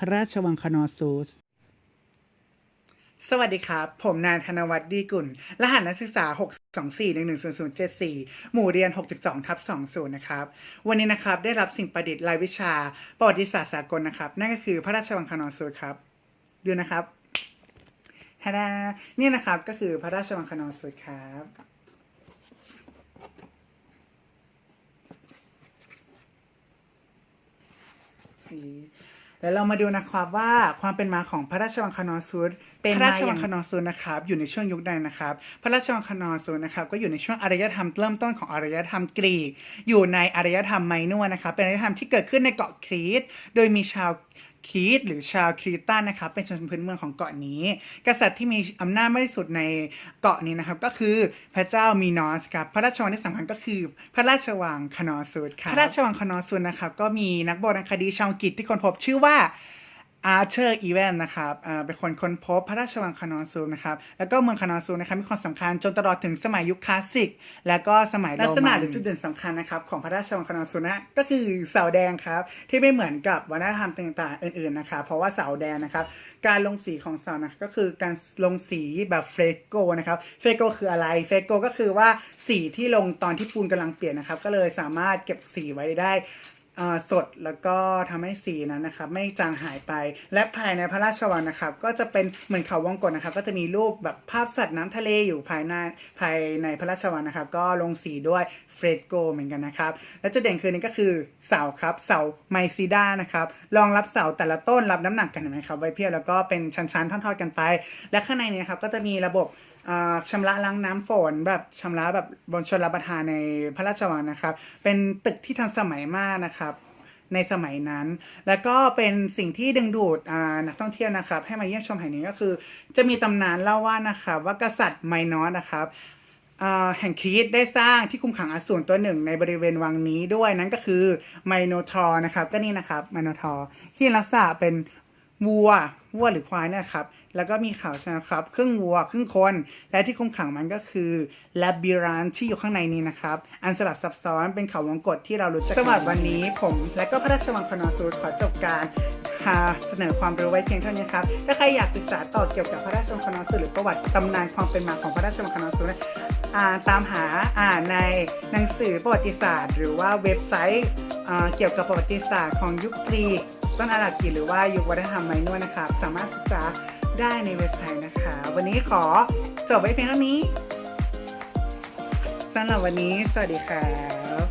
พระราชวังคานอซูสสวัสดีครับ ผมนายธนวัฒน์ดีกุล รหัสนักศึกษา 624110074 หมู่เรียน 62ทับ20 นะครับ วันนี้นะครับได้รับสิ่งประดิษฐ์รายวิชา ประวัติศาสตร์สากลนะครับ นั่นก็คือพระราชวังคานอนซูดครับ ดูนะครับฮาดานี่นะครับก็คือพระราชวังคานอนซูดครับ แล้วเรามาดูนะครับว่าความเป็นมาของพระราชวังคานอนซูดเป็นพระราชวังคานอนซูดนะครับอยู่ในช่วงยุคใดนะครับ พระราชวังคานอนซูดนะครับก็อยู่ในช่วงอารยธรรมเริ่มต้นของอารยธรรมกรีก อยู่ในอารยธรรมไมนัวนะครับเป็นอารยธรรมที่เกิดขึ้นในเกาะครีต โดยมีชาว คีตหรือชาวครีตันนะครับเป็นชนพื้นเมืองของเกาะนี้ กษัตริย์ที่มีอำนาจมากที่สุดในเกาะนี้นะครับ ก็คือพระเจ้ามีนอสครับพระราชวังที่สำคัญก็คือพระราชวังคานอซูดครับพระราชวังคานอซูดนะครับก็มีนักโบราณคดีชาวอังกฤษที่คนพบชื่อว่า อาร์เชอร์อีเวนนะครับอ่าเป็นคนค้นพบพระราชวังคานอนซูนะครับ แล้วก็เมืองคานอนซูนะครับมีความสำคัญจนตลอดถึงสมัยยุคคลาสสิก แล้วก็สมัยโรมันลักษณะหรือจุดเด่นสำคัญนะครับของพระราชวังคานอนซูนะก็คือเสาแดงครับ ที่ไม่เหมือนกับวัฒนธรรมต่างๆ อื่นๆนะครับเพราะว่าเสาแดงนะครับ การลงสีของเสานะก็คือการลงสีแบบเฟรโกนะครับเฟรโกคืออะไรเฟรโกก็คือว่าสีที่ลงตอนที่ปูนกำลังเปลี่ยนนะครับ ก็เลยสามารถเก็บสีไว้ได้ สดแล้วก็ทำให้สีนั้นนะครับไม่จางหายไป และภายในพระราชวังนะครับ ก็จะเป็นเหมือนเขาวงกตนะครับ ก็จะมีรูปแบบภาพสัตว์น้ำทะเลอยู่ภายในภายในพระราชวังนะครับ ก็ลงสีด้วยเฟรดโกเหมือนกันนะครับ และจุดเด่นคือนี้ก็คือเสาครับเสาไมซิด้านะครับรองรับเสาแต่ละต้นรับน้ำหนักกันเห็นไหมครับไว้เพียบแล้วก็เป็นชั้นๆท่อดๆกันไป และข้างในเนี้ครับก็จะมีระบบอ่าระล้างน้ำฝนแบบชำระแบบบนชนรับประทานในพระราชวังนะครับ เป็นตึกที่ทันสมัยมากนะครับ ในสมัยนั้น แล้วก็เป็นสิ่งที่ดึงดูดนักท่องเที่ยวนะครับ ให้มาเยี่ยมชมแห่งนี้ก็คือ จะมีตำนานเล่าว่านะครับว่ากษัตริย์ไมนอสนะครับแห่งครีตได้สร้างที่คุมขังอสูรตัวหนึ่งในบริเวณวังนี้ด้วยนั่นก็คือไมโนทอร์นะครับ ก็นี่นะครับไมโนทอร์ที่ลักษณะเป็นวัววัวหรือควายนะครับ แล้วก็มีเขาใช่ไหมครับ ครึ่งวัวครึ่งคน และที่คุมขังมันก็คือลาบิรันที่อยู่ข้างในนี้นะครับ อันสลับซับซ้อนเป็นเขาวงกตที่เรารู้จักสวัสดีวันนี้ผม และก็พระราชวังคานอซูดขอจบการ เสนอความรู้ไว้เพียงเท่านี้ครับ ถ้าใครอยากศึกษาต่อเกี่ยวกับพระราชวังคานอซูดหรือประวัติตำนานความเป็นมาของพระราชวังคานอซูดนะตามหาอ่านในหนังสือประวัติศาสตร์ หรือว่าเว็บไซต์เกี่ยวกับประวัติศาสตร์ของยุคกรีกต้นอารับกีหรือว่ายุควัฒนธรรมไมนวนะครับ สามารถศึกษาได้ในเว็บไซต์นะคะ วันนี้ขอจบไว้เพียงเท่านี้สำหรับวันนี้ สวัสดีครับ